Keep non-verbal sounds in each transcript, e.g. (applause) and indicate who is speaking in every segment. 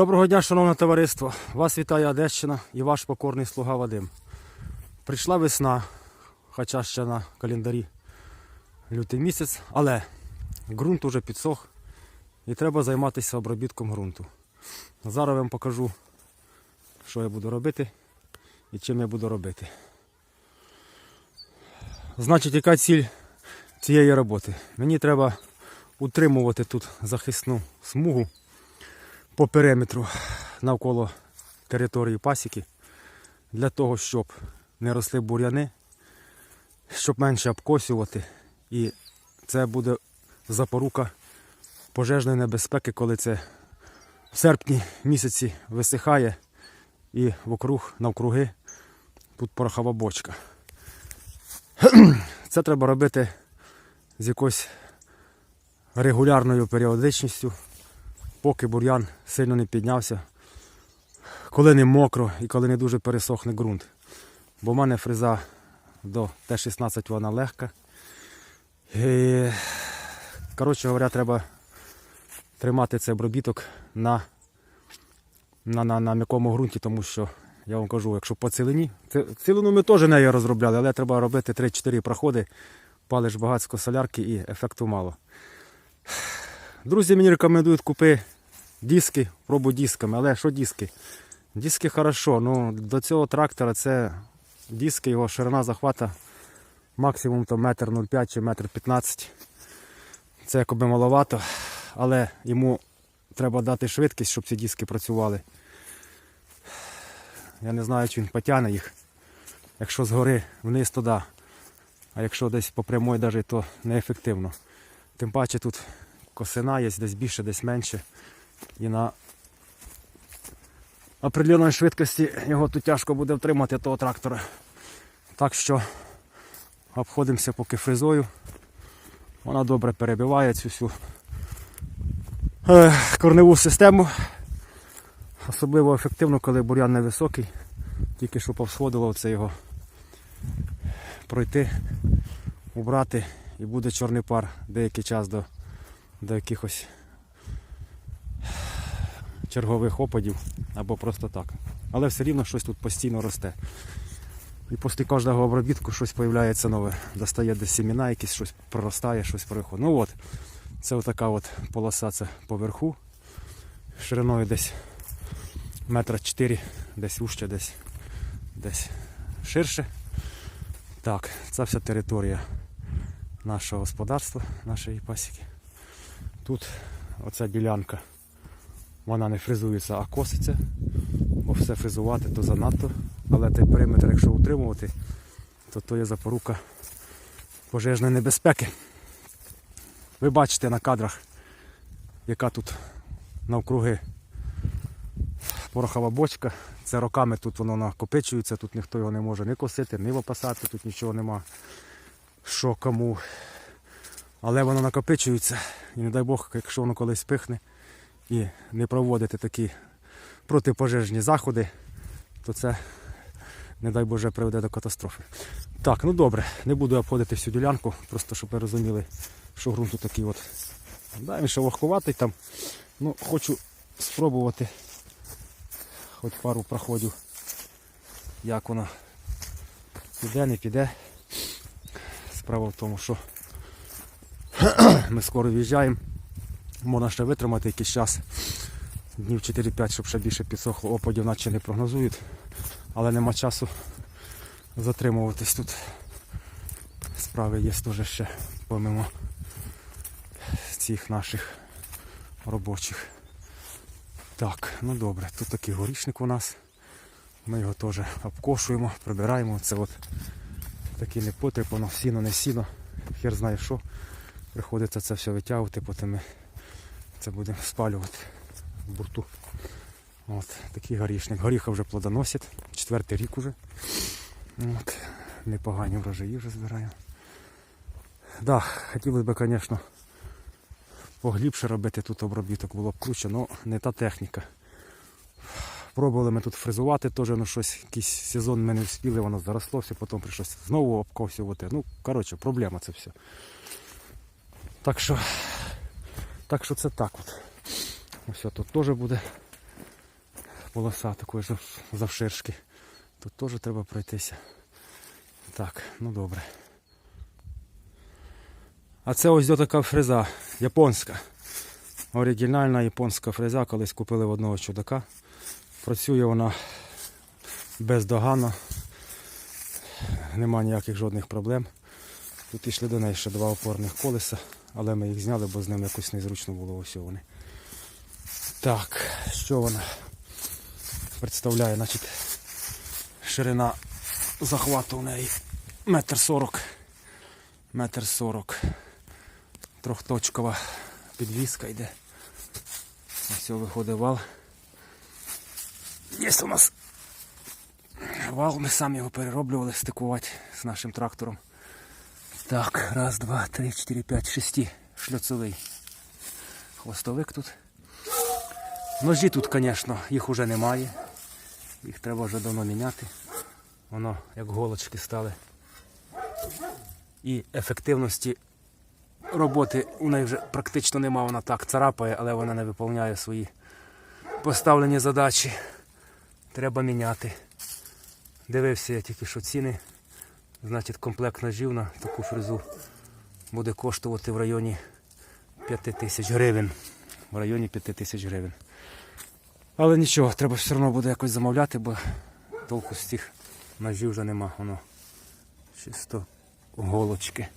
Speaker 1: Доброго дня, шановне товариство! Вас вітає Одещина і ваш покорний слуга Вадим. Прийшла весна, хоча ще на календарі лютий місяць, але ґрунт уже підсох і треба займатися обробітком ґрунту. Зараз вам покажу, що я буду робити і чим я буду робити. Значить, яка ціль цієї роботи? Мені треба утримувати тут захисну смугу по периметру навколо території пасіки для того, щоб не росли бур'яни, щоб менше обкосювати. І це буде запорука пожежної небезпеки, коли це в серпні місяці висихає і вокруг навкруги тут порохова бочка. (clears throat) Це треба робити з якоюсь регулярною періодичністю поки бур'ян сильно не піднявся, коли не мокро і коли не дуже пересохне ґрунт. Бо в мене фреза до Т-16 вона легка. І, коротше говоря, треба тримати цей обробіток на, на, на, на м'якому ґрунті, тому що я вам кажу, якщо по цілині, цілину ми теж нею розробляли, але треба робити 3-4 проходи, палиш багатсько солярки і ефекту мало. Друзі мені рекомендують купи диски, пробуй дисками. Але що диски? Диски хорошо, ну до цього трактора це диски, його ширина захвата максимум то метр 0,5 чи метр 15. Це якоби маловато, але йому треба дати швидкість, щоб ці диски працювали. Я не знаю, чи він потягне їх. Якщо згори вниз, то да. А якщо десь по прямой то неефективно. Тим паче тут косина є десь більше, десь менше. І на определеній швидкості його тут тяжко буде втримати того трактора. Так що обходимося поки фрезою. Вона добре перебиває цю всю е, корневу систему. Особливо ефективно, коли бур'ян невисокий, тільки що повсходило це його пройти, убрати і буде чорний пар деякий час до до якихось чергових опадів або просто так. Але все рівно щось тут постійно росте. І після кожного обробітку щось з'являється нове. Достає десь сіміна, якісь щось проростає, щось приходить. Ну от, це отака от полоса це поверху. Шириною десь метра 4, десь вужче, десь, десь ширше. Так, це вся територія нашого господарства, нашої пасіки. Тут оця ділянка, вона не фрезується, а коситься, бо все фрезувати то занадто. Але той периметр, якщо утримувати, то то є запорука пожежної небезпеки. Ви бачите на кадрах, яка тут навкруги порохова бочка. Це роками тут воно накопичується, тут ніхто його не може ні косити, ні випасати, тут нічого нема. Що кому але воно накопичується. І не дай Бог, якщо воно колись пихне і не проводити такі протипожежні заходи, то це, не дай Боже, приведе до катастрофи. Так, ну добре, не буду обходити всю ділянку, просто щоб ви розуміли, що ґрунт тут такий от. Да, ще вогкуватий там. Ну, хочу спробувати хоч пару проходів, як воно піде, не піде. Справа в тому, що (clears throat) ми скоро в'їжджаємо. Можна ще витримати якийсь час, днів 4-5, щоб ще більше підсохло. Опадів наче не прогнозують, але нема часу затримуватись тут. Справи є теж ще помимо цих наших робочих. Так, ну добре, тут такий горішник у нас. Ми його теж обкошуємо, прибираємо. Це от такий непотріб, воно сіно, не сіно, хер знає що. Приходиться це все витягувати, потім ми це будемо спалювати в бурту. От, Такий горішник. Горіха вже плодоносить, четвертий рік уже. От, Непогані врожаї вже збираємо. Да, хотілося б, звісно, поглибше робити тут обробіток, було б круче, але не та техніка. Пробували ми тут фрезувати, теж ну, щось, якийсь сезон ми не встигли, воно заросло, все, потім прийшлося знову обковсювати. Ну, коротше, проблема це все. Так що так що це так от. Ось тут теж буде полоса такої ж завширшки. Тут теж треба пройтися. Так, ну добре. А це ось така фреза японська. Оригінальна японська фреза, колись купили в одного чудака. Працює вона бездоганно. Нема ніяких жодних проблем. Тут ішли до неї ще два опорних колеса, але ми їх зняли, бо з ними якось незручно було ось вони. Так, що вона представляє? Значить, ширина захвату у неї метр сорок. Метр сорок. Трьохточкова підвіска йде. Ось виходить вал. Є у нас вал, ми самі його перероблювали стикувати з нашим трактором. Так, раз, два, три, чотири, п'ять, шесті. Шльоцевий. Хвостовик тут. Ножі тут, звісно, їх уже немає. Їх треба вже давно міняти. Воно як голочки стали. І ефективності роботи у неї вже практично нема. Вона так царапає, але вона не виконує свої поставлені задачі. Треба міняти. Дивився я тільки що ціни. Значить, комплект ножів на таку фрезу буде коштувати в районі 5 тисяч гривень. В районі 5 тисяч гривень. Але нічого, треба все одно буде якось замовляти, бо толку з цих ножів вже нема. Воно чисто голочки.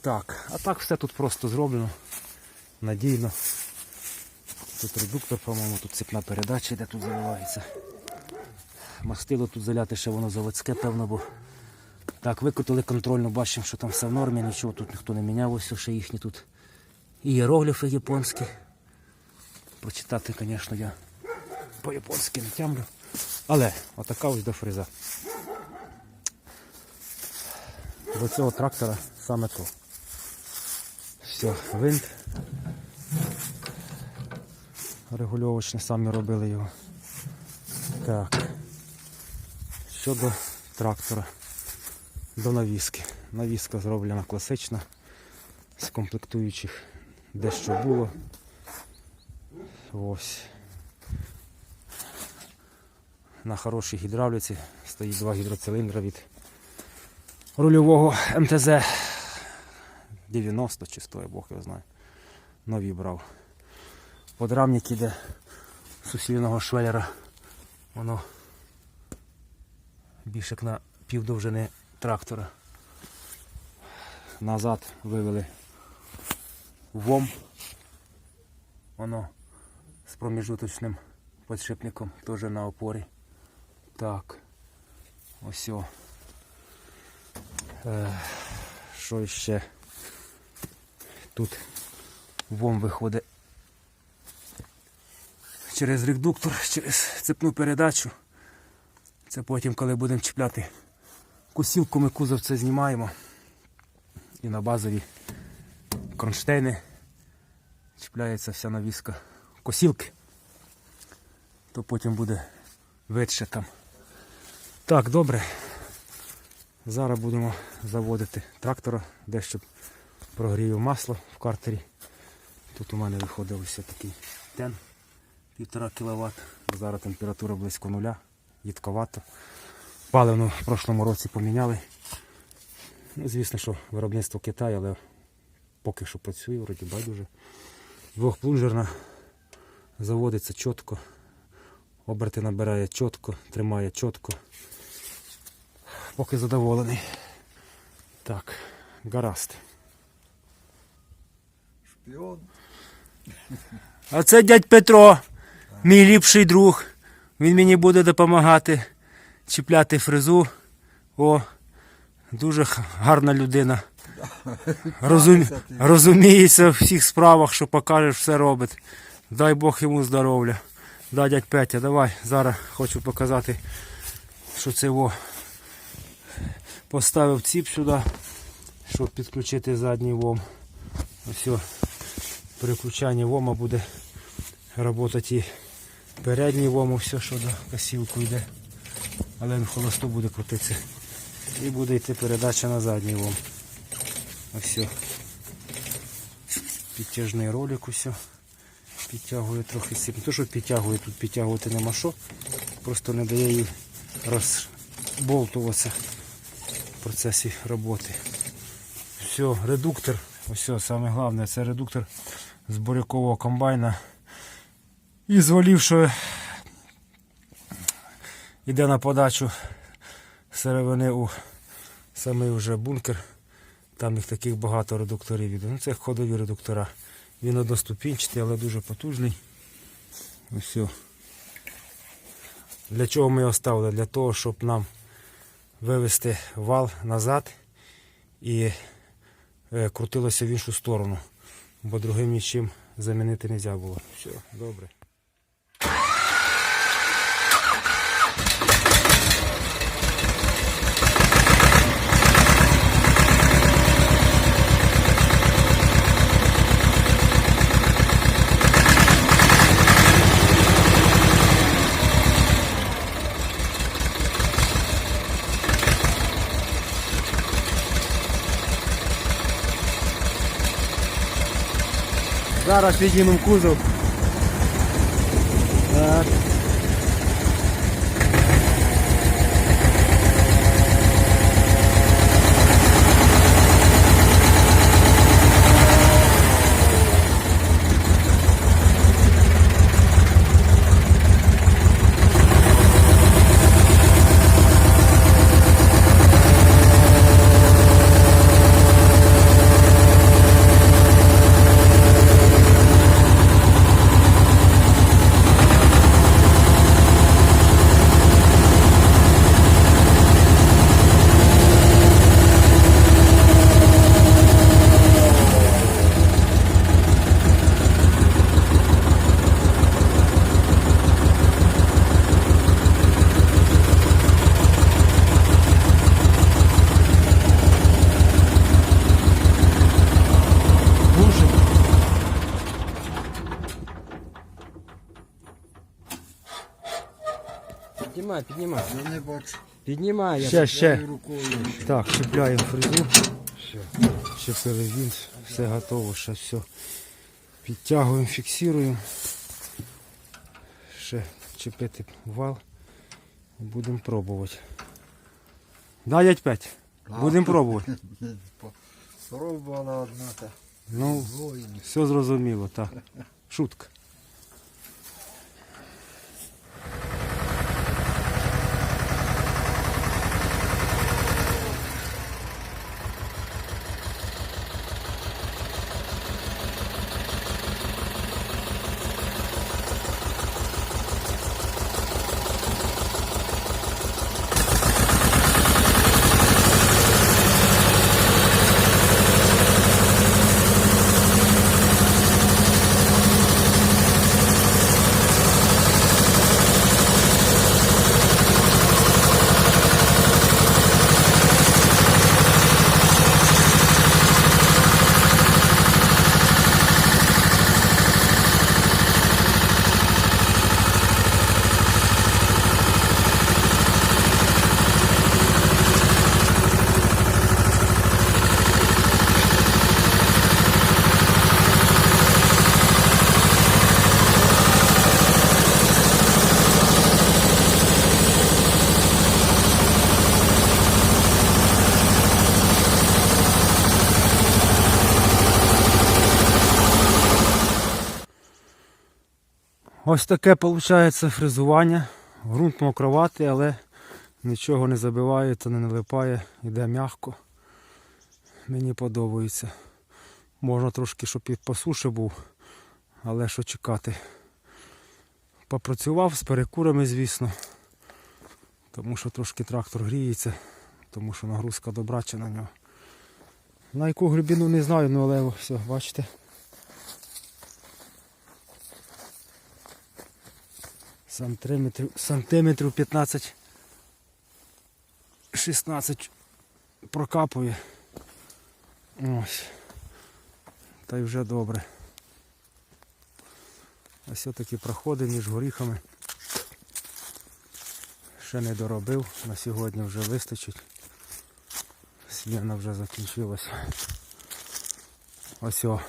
Speaker 1: Так, а так все тут просто зроблено. Надійно. Тут редуктор, по-моєму, тут цепна передача, де тут заливається. Мастило тут заляти ще воно заводське, певно, бо так, викотили контрольно, бачимо, що там все в нормі, нічого тут ніхто не міняв, ось ще їхні тут ієрогліфи японські. Прочитати, звісно, я по-японськи не тямлю. Але отака ось до фреза. До цього трактора саме то. Все, винт. Регульовочний, самі робили його. Так. Щодо трактора. До навіски. Навіска зроблена класична. З комплектуючих дещо було. Ось. На хорошій гідравліці стоїть два гідроциліндра від рульового МТЗ 90 чи 100, я Бог його знає. Нові брав. Подрамник іде сусідного швелера. Воно більше як на півдовжини трактора. Назад вивели ВОМ. Воно з проміжуточним підшипником теж на опорі. Так. Ось. Е, що ще? Тут ВОМ виходить через редуктор, через цепну передачу. Це потім, коли будемо чіпляти косілку, ми кузов це знімаємо. І на базові кронштейни чіпляється вся навіска косілки, то потім буде видше там. Так, добре. Зараз будемо заводити трактора, дещо прогрію масло в картері. Тут у мене виходив ось такий тен 1,5 кВт. Зараз температура близько нуля, їдковато. Паливно в прошлому році поміняли. Ну, звісно, що виробництво Китаю, але поки що працює, вроді байдуже. Двохплунжерна заводиться чітко. Оберти набирає чітко, тримає чітко. Поки задоволений. Так, гаразд.
Speaker 2: Шпіон.
Speaker 1: А це дядь Петро, мій ліпший друг. Він мені буде допомагати чіпляти фрезу. О, дуже гарна людина. Розум... Розуміється в всіх справах, що покажеш, все робить. Дай Бог йому здоров'я. Да, дядь Петя, давай. Зараз хочу показати, що це його поставив ціп сюди, щоб підключити задній вом. Ось. При включанні вома буде працювати і передній вом, все, що до косілку йде. Але він в холосту буде крутитися. І буде йти передача на задній вом. Ось. Підтяжний ролик усе. Підтягує трохи сильно. Не то, що підтягує, тут підтягувати нема що. Просто не дає їй розболтуватися в процесі роботи. Все, редуктор. Ось саме головне, це редуктор з бурякового комбайна. І звалів, що йде на подачу сировини у самий вже бункер. Там їх таких багато редукторів іде. Ну, це ходові редуктора. Він одноступінчатий, але дуже потужний. Ось. Для чого ми його ставили? Для того, щоб нам вивести вал назад і е, крутилося в іншу сторону. Бо другим нічим замінити не можна було. Все, добре. Зараз піднімемо кузов.
Speaker 2: Піднімай, піднімай.
Speaker 3: Я не бачу.
Speaker 2: Піднімай. я
Speaker 1: Ще, ще.
Speaker 3: Рукою.
Speaker 1: Так, чіпляємо фрезу. Чепили вінт, все готово, ще все. Підтягуємо, фіксуємо. Ще чіпити вал. Будемо пробувати. Да, дядь Петь? Будемо пробувати.
Speaker 3: Пробувала одна та
Speaker 1: Ну, все зрозуміло, так. Шутка. Ось таке виходить фрезування. Грунт мокроватий, але нічого не забиває, то не налипає, йде м'яко. Мені подобається. Можна трошки, щоб і по суші був, але що чекати. Попрацював з перекурами, звісно. Тому що трошки трактор гріється, тому що нагрузка добрача на нього. На яку глибину не знаю, ну але все, бачите. Сантиметрів, сантиметрів 15 16 прокапує. Ось. Та й вже добре. Ось все-таки проходи між горіхами. Ще не доробив, на сьогодні вже вистачить. Сміна вже закінчилася. Ось о.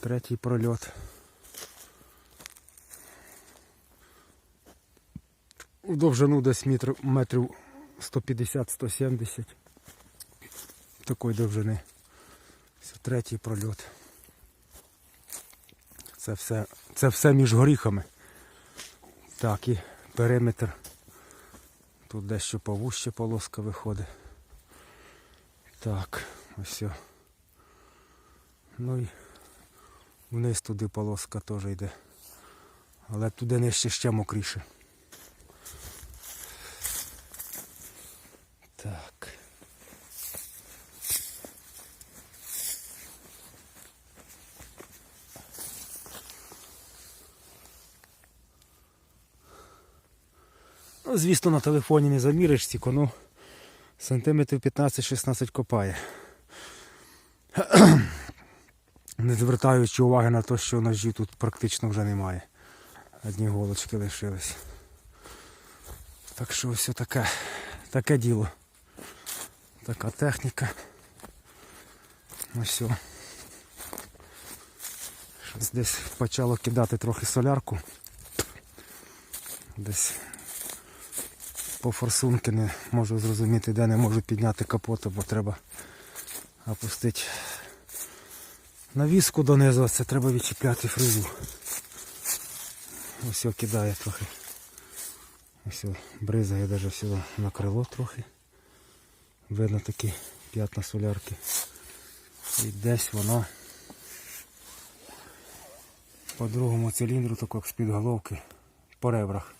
Speaker 1: Третій прольот. У довжину десь метрів, метрів 150-170. Такої довжини. Це третій прольот. Це все, це все між горіхами. Так, і периметр. Тут дещо повуще полоска виходить. Так, ось. Ну і вниз туди полоска теж йде. Але туди нижче ще мокріше. Так. Ну, звісно, на телефоні не заміриш стільки, ну сантиметрів 15-16 копає. (clears throat) Не звертаючи уваги на те, що ножів тут практично вже немає. Одні голочки лишились. Так що ось таке, таке діло. Така техніка. Ось. все. Щось десь почало кидати трохи солярку. Десь по форсунки не можу зрозуміти, де не можу підняти капоту, бо треба опустити навіску донизу, це треба відчіпляти фрезу. Ось кидає трохи. Ось бризає навіть сюди на крило трохи. Видно такі п'ятна солярки. І десь воно по другому циліндру, так як з-під головки, по ребрах.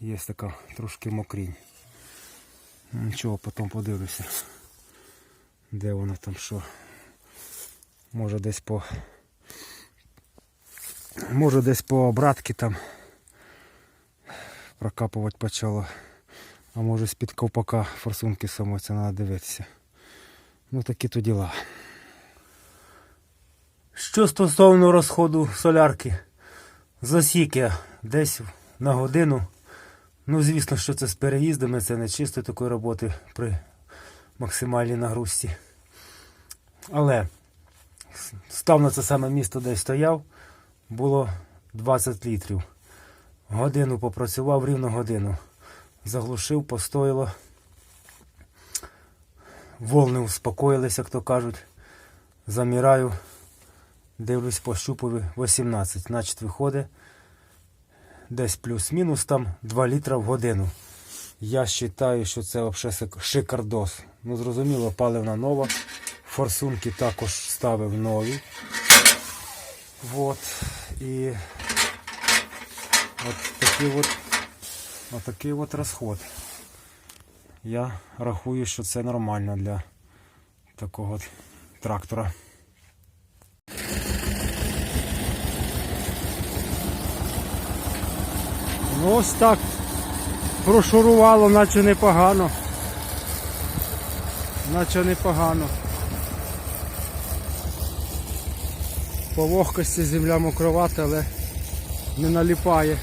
Speaker 1: Є така трошки мокрінь. Нічого, потім подивлюся. Де воно там що. Може десь по. Може десь по обратки там прокапувати почало. А може з-під ковпака форсунки самої, це треба дивитися. Ну такі то діла. Що стосовно розходу солярки, засіки десь на годину. Ну, звісно, що це з переїздами, це не чисто такої роботи при максимальній нагрузці. Але став на це саме місто, де стояв, було 20 літрів. Годину попрацював, рівно годину. Заглушив, постояло. Волни успокоїлися, як то кажуть. Заміраю, дивлюсь, пощупую 18. Значить, виходить десь плюс-мінус там 2 літра в годину. Я вважаю, що це взагалі шикардос. Ну, зрозуміло, паливна нова. Форсунки також ставив нові. Вот. І от такий от, от такий от розход. Я рахую, що це нормально для такого от трактора. Ну ось так прошурувало, наче непогано. Наче непогано. По вогкості земля мокровата, але не наліпає.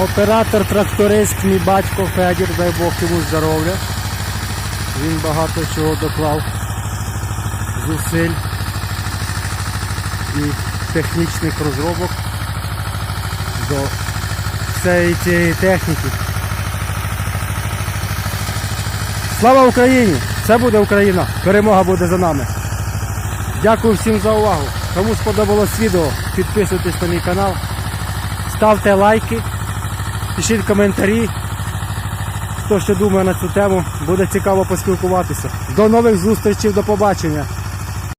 Speaker 1: Оператор тракторист, мій батько Федір, дай Бог йому здоров'я. Він багато чого доклав зусиль і технічних розробок до всієї цієї техніки. Слава Україні! Все буде Україна! Перемога буде за нами! Дякую всім за увагу! Кому сподобалось відео, підписуйтесь на мій канал, ставте лайки. Пишіть коментарі. хто ще думає на цю тему, буде цікаво поспілкуватися. До нових зустрічей, до побачення.